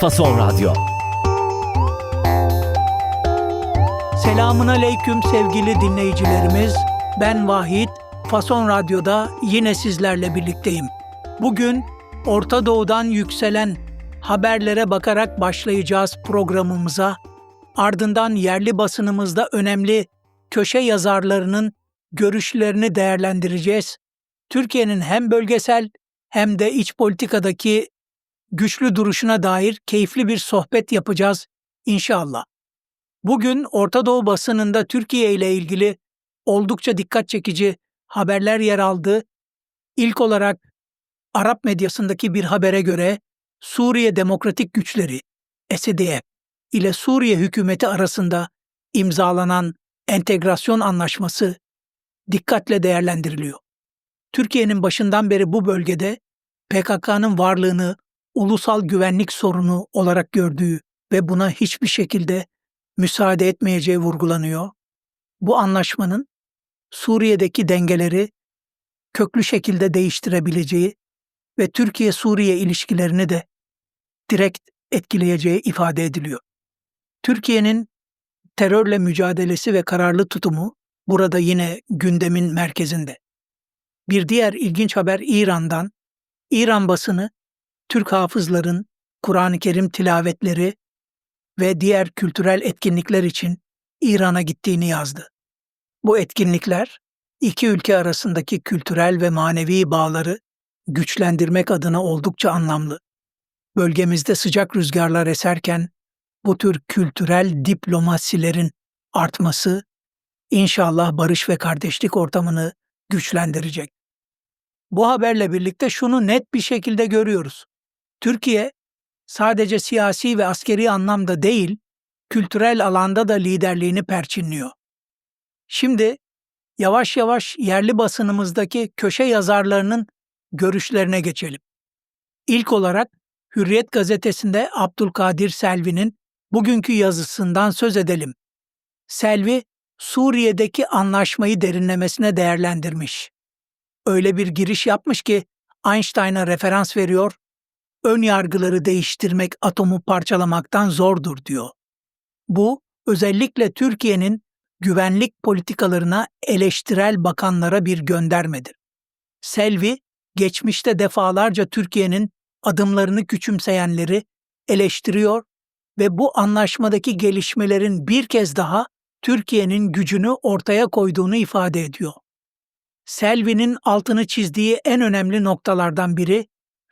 Fason Radyo. Selamun aleyküm sevgili dinleyicilerimiz. Ben Vahit. Fason Radyo'da yine sizlerle birlikteyim. Bugün Orta Doğu'dan yükselen haberlere bakarak başlayacağız programımıza. Ardından yerli basınımızda önemli köşe yazarlarının görüşlerini değerlendireceğiz. Türkiye'nin hem bölgesel hem de iç politikadaki güçlü duruşuna dair keyifli bir sohbet yapacağız inşallah. Bugün Orta Doğu basınında Türkiye ile ilgili oldukça dikkat çekici haberler yer aldı. İlk olarak Arap medyasındaki bir habere göre Suriye Demokratik Güçleri SDF ile Suriye hükümeti arasında imzalanan entegrasyon anlaşması dikkatle değerlendiriliyor. Türkiye'nin başından beri bu bölgede PKK'nın varlığını ulusal güvenlik sorunu olarak gördüğü ve buna hiçbir şekilde müsaade etmeyeceği vurgulanıyor. Bu anlaşmanın Suriye'deki dengeleri köklü şekilde değiştirebileceği ve Türkiye-Suriye ilişkilerini de direkt etkileyeceği ifade ediliyor. Türkiye'nin terörle mücadelesi ve kararlı tutumu burada yine gündemin merkezinde. Bir diğer ilginç haber İran'dan. İran basını Türk hafızların Kur'an-ı Kerim tilavetleri ve diğer kültürel etkinlikler için İran'a gittiğini yazdı. Bu etkinlikler iki ülke arasındaki kültürel ve manevi bağları güçlendirmek adına oldukça anlamlı. Bölgemizde sıcak rüzgarlar eserken bu tür kültürel diplomasilerin artması inşallah barış ve kardeşlik ortamını güçlendirecek. Bu haberle birlikte şunu net bir şekilde görüyoruz. Türkiye sadece siyasi ve askeri anlamda değil, kültürel alanda da liderliğini perçinliyor. Şimdi yavaş yavaş yerli basınımızdaki köşe yazarlarının görüşlerine geçelim. İlk olarak Hürriyet gazetesinde Abdülkadir Selvi'nin bugünkü yazısından söz edelim. Selvi, Suriye'deki anlaşmayı derinlemesine değerlendirmiş. Öyle bir giriş yapmış ki Einstein'a referans veriyor, ön yargıları değiştirmek atomu parçalamaktan zordur diyor. Bu özellikle Türkiye'nin güvenlik politikalarına eleştirel bakanlara bir göndermedir. Selvi, geçmişte defalarca Türkiye'nin adımlarını küçümseyenleri eleştiriyor ve bu anlaşmadaki gelişmelerin bir kez daha Türkiye'nin gücünü ortaya koyduğunu ifade ediyor. Selvi'nin altını çizdiği en önemli noktalardan biri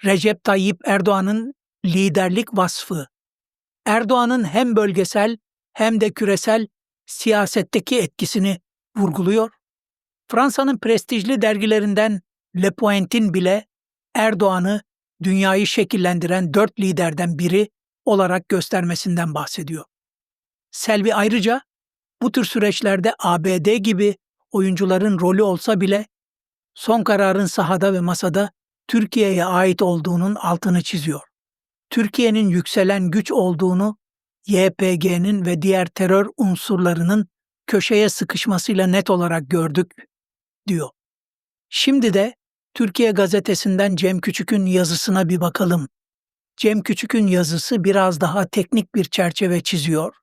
Recep Tayyip Erdoğan'ın liderlik vasfı. Erdoğan'ın hem bölgesel hem de küresel siyasetteki etkisini vurguluyor. Fransa'nın prestijli dergilerinden Le Point'in bile Erdoğan'ı dünyayı şekillendiren dört liderden biri olarak göstermesinden bahsediyor. Selvi ayrıca bu tür süreçlerde ABD gibi oyuncuların rolü olsa bile son kararın sahada ve masada Türkiye'ye ait olduğunun altını çiziyor. Türkiye'nin yükselen güç olduğunu YPG'nin ve diğer terör unsurlarının köşeye sıkışmasıyla net olarak gördük, diyor. Şimdi de Türkiye gazetesinden Cem Küçük'ün yazısına bir bakalım. Cem Küçük'ün yazısı biraz daha teknik bir çerçeve çiziyor.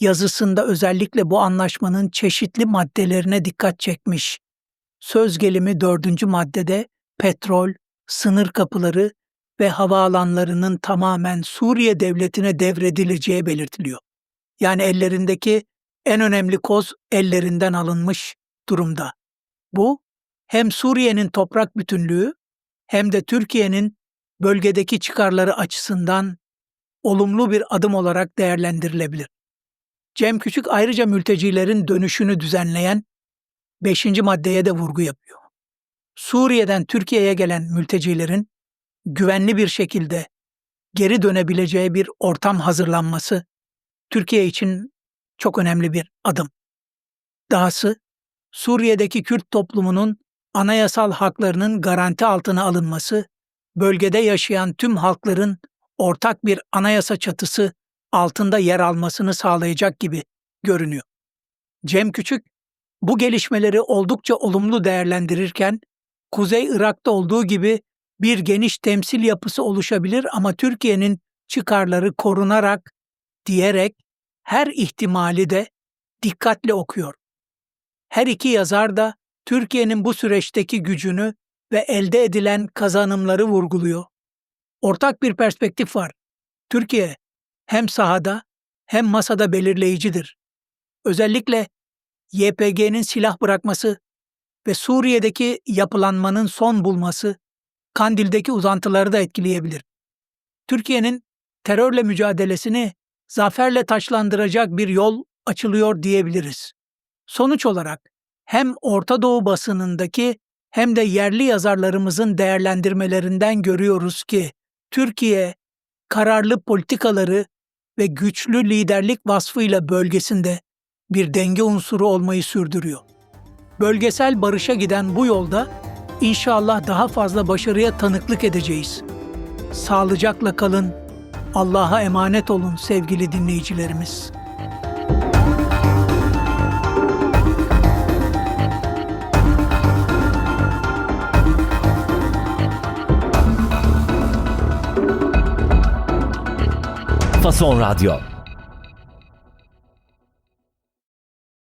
Yazısında özellikle bu anlaşmanın çeşitli maddelerine dikkat çekmiş. Söz gelimi dördüncü maddede petrol, sınır kapıları ve havaalanlarının tamamen Suriye devletine devredileceği belirtiliyor. Yani ellerindeki en önemli koz ellerinden alınmış durumda. Bu hem Suriye'nin toprak bütünlüğü hem de Türkiye'nin bölgedeki çıkarları açısından olumlu bir adım olarak değerlendirilebilir. Cem Küçük ayrıca mültecilerin dönüşünü düzenleyen 5. maddeye de vurgu yapıyor. Suriye'den Türkiye'ye gelen mültecilerin güvenli bir şekilde geri dönebileceği bir ortam hazırlanması Türkiye için çok önemli bir adım. Dahası Suriye'deki Kürt toplumunun anayasal haklarının garanti altına alınması, bölgede yaşayan tüm halkların ortak bir anayasa çatısı altında yer almasını sağlayacak gibi görünüyor. Cem Küçük bu gelişmeleri oldukça olumlu değerlendirirken Kuzey Irak'ta olduğu gibi bir geniş temsil yapısı oluşabilir ama Türkiye'nin çıkarları korunarak diyerek her ihtimali de dikkatle okuyor. Her iki yazar da Türkiye'nin bu süreçteki gücünü ve elde edilen kazanımları vurguluyor. Ortak bir perspektif var. Türkiye hem sahada hem masada belirleyicidir. Özellikle YPG'nin silah bırakması ve Suriye'deki yapılanmanın son bulması Kandil'deki uzantıları da etkileyebilir. Türkiye'nin terörle mücadelesini zaferle taçlandıracak bir yol açılıyor diyebiliriz. Sonuç olarak hem Orta Doğu basınındaki hem de yerli yazarlarımızın değerlendirmelerinden görüyoruz ki Türkiye kararlı politikaları ve güçlü liderlik vasfıyla bölgesinde bir denge unsuru olmayı sürdürüyor. Bölgesel barışa giden bu yolda inşallah daha fazla başarıya tanıklık edeceğiz. Sağlıcakla kalın, Allah'a emanet olun sevgili dinleyicilerimiz. Fason Radyo